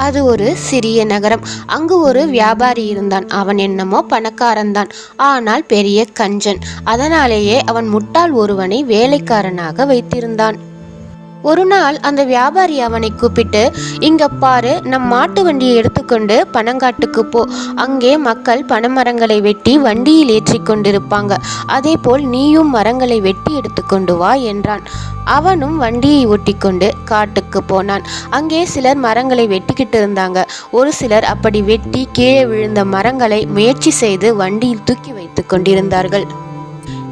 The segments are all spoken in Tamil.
அது ஒரு சிறிய நகரம். அங்கு ஒரு வியாபாரி இருந்தான். அவன் என்னமோ பணக்காரன்தான் ஆனால் பெரிய கஞ்சன். அதனாலேயே அவன் முட்டாள் ஒருவனை வேலைக்காரனாக வைத்திருந்தான். ஒரு நாள் அந்த வியாபாரி அவனை கூப்பிட்டு இங்க பாரு நம் மாட்டு வண்டியை எடுத்துக்கொண்டு பனங்காட்டுக்கு போ. அங்கே மக்கள் பனைமரங்களை வெட்டி வண்டியில் ஏற்றி கொண்டிருப்பாங்க. அதே போல் நீயும் மரங்களை வெட்டி எடுத்துக்கொண்டு வா என்றான். அவனும் வண்டியை ஒட்டிக்கொண்டு காட்டுக்கு போனான். அங்கே சிலர் மரங்களை வெட்டிக்கிட்டு இருந்தாங்க. ஒரு சிலர் அப்படி வெட்டி கீழே விழுந்த மரங்களை முயற்சி செய்து வண்டியில் தூக்கி வைத்து கொண்டிருந்தார்கள்.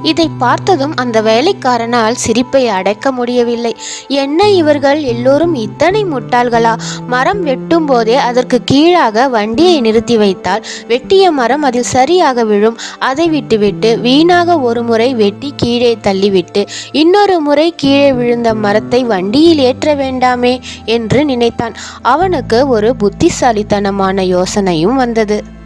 இதை பார்த்ததும் அந்த வேலைக்காரனால் சிரிப்பை அடக்க முடியவில்லை. என்ன இவர்கள்? எல்லோரும் இத்தனை முட்டாள்களா? மரம் வெட்டும் போதே அதற்கு கீழாக வண்டியை நிறுத்தி வைத்தால் வெட்டிய மரம் அதில் சரியாக விழும். அதை விட்டுவிட்டு வீணாக ஒரு முறை வெட்டி கீழே தள்ளிவிட்டு இன்னொரு முறை கீழே விழுந்த மரத்தை வண்டியில் ஏற்ற வேண்டாமே என்று நினைத்தான். அவனுக்கு ஒரு புத்திசாலித்தனமான யோசனையும் வந்தது.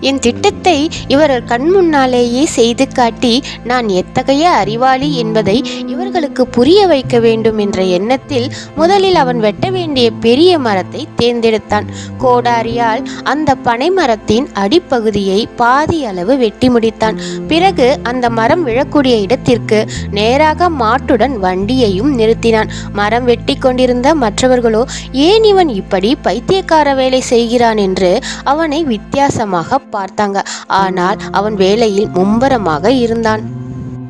என் திட்டத்தை இவர்கள் கண் முன்னாலேயே செய்து காட்டி நான் எத்தகைய அறிவாளி என்பதை இவர்களுக்கு புரிய வைக்க வேண்டும் என்ற எண்ணத்தில் முதலில் அவன் வெட்ட வேண்டிய பெரிய மரத்தை தேர்ந்தெடுத்தான். கோடாரியால் அந்த பனைமரத்தின் அடிப்பகுதியை பாதி அளவு வெட்டி முடித்தான். பிறகு அந்த மரம் விழக்கூடிய இடத்திற்கு நேராக மாட்டுடன் வண்டியையும் நிறுத்தினான். மரம் வெட்டி கொண்டிருந்த மற்றவர்களோ ஏன் இவன் இப்படி பைத்தியக்கார வேலை செய்கிறான்? என்று அவனை வித்தியாசமாக பார்த்தாங்க. ஆனால் அவன் வேலையில் மும்பரமாக இருந்தான்.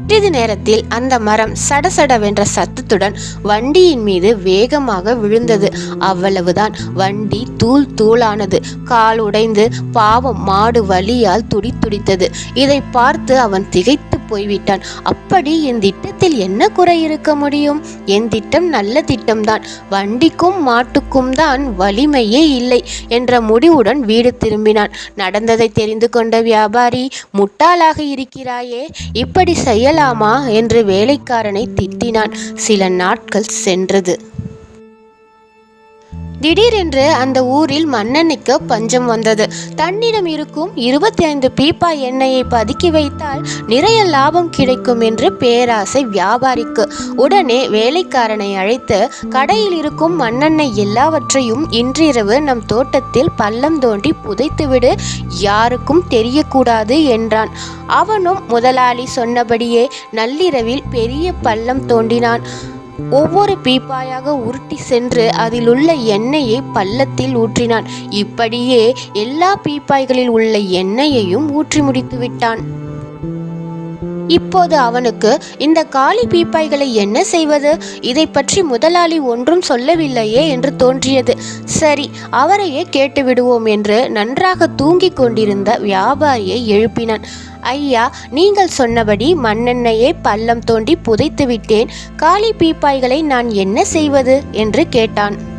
சிறிது நேரத்தில் அந்த மரம் சடசடவென்ற சத்தத்துடன் வண்டியின் மீது வேகமாக விழுந்தது. அவ்வளவுதான் வண்டி தூள் தூளானது. கால் உடைந்து பாவம் மாடு வலியால் துடித்துடித்தது. இதை பார்த்து அவன் திகைத்து போய்விட்டான். அப்படி என் திட்டத்தில் என்ன குறை இருக்க முடியும்? என் திட்டம் நல்ல திட்டம்தான். வண்டிக்கும் மாட்டுக்கும் தான் வலிமையே இல்லை என்ற முடிவுடன் வீடு திரும்பினான். நடந்ததை தெரிந்து கொண்ட வியாபாரி முட்டாளாக இருக்கிறாயே இப்படி செய்யலாமா? என்று வேலைக்காரனை திட்டினான். சில நாட்கள் சென்றது. திடீரென்று அந்த ஊரில் மன்னனுக்கு பஞ்சம் வந்தது. தன்னிடம் இருக்கும் இருபத்தி ஐந்து பீப்பா எண்ணெயை பதுக்கி வைத்தால் நிறைய லாபம் கிடைக்கும் என்று பேராசை வியாபாரிக்கு. உடனே வேலைக்காரனை அழைத்து கடையில் இருக்கும் மண்ணெண்ணெய் எல்லாவற்றையும் இன்றிரவு நம் தோட்டத்தில் பள்ளம் தோண்டி புதைத்துவிடு யாருக்கும் தெரியக்கூடாது என்றான். அவனும் முதலாளி சொன்னபடியே நள்ளிரவில் பெரிய பள்ளம் தோண்டினான். ஒவ்வொரு பீப்பாயாக உருட்டி சென்று அதிலுள்ள எண்ணெயை பள்ளத்தில் ஊற்றினான். இப்படியே எல்லா பீப்பாய்களில் உள்ள எண்ணெயையும் ஊற்றி முடித்து விட்டான் இப்போது அவனுக்கு இந்த காலி பீப்பாய்களை என்ன செய்வது? இதை பற்றி முதலாளி ஒன்றும் சொல்லவில்லையே என்று தோன்றியது. சரி அவரையே கேட்டுவிடுவோம் என்று நன்றாக தூங்கிக் கொண்டிருந்த வியாபாரியை எழுப்பினான். ஐயா நீங்கள் சொன்னபடி மண்ணெண்ணையே பள்ளம் தோண்டி புதைத்து விட்டேன் காலி பீப்பாய்களை நான் என்ன செய்வது? என்று கேட்டான்.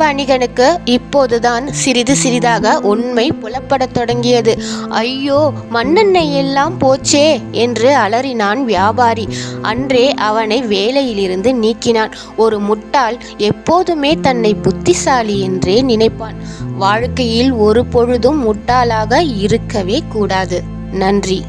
வணிகனுக்கு இப்போதுதான் சிறிது சிறிதாக உண்மை புலப்படத் தொடங்கியது. ஐயோ மண்ணெண்ணெய் எல்லாம் போச்சே என்று அலறினான் வியாபாரி. அன்றே அவனை வேலையிலிருந்து நீக்கினான். ஒரு முட்டாள் எப்போதுமே தன்னை புத்திசாலி என்றே நினைப்பான். வாழ்க்கையில் ஒரு பொழுதும் முட்டாளாக இருக்கவே கூடாது. நன்றி.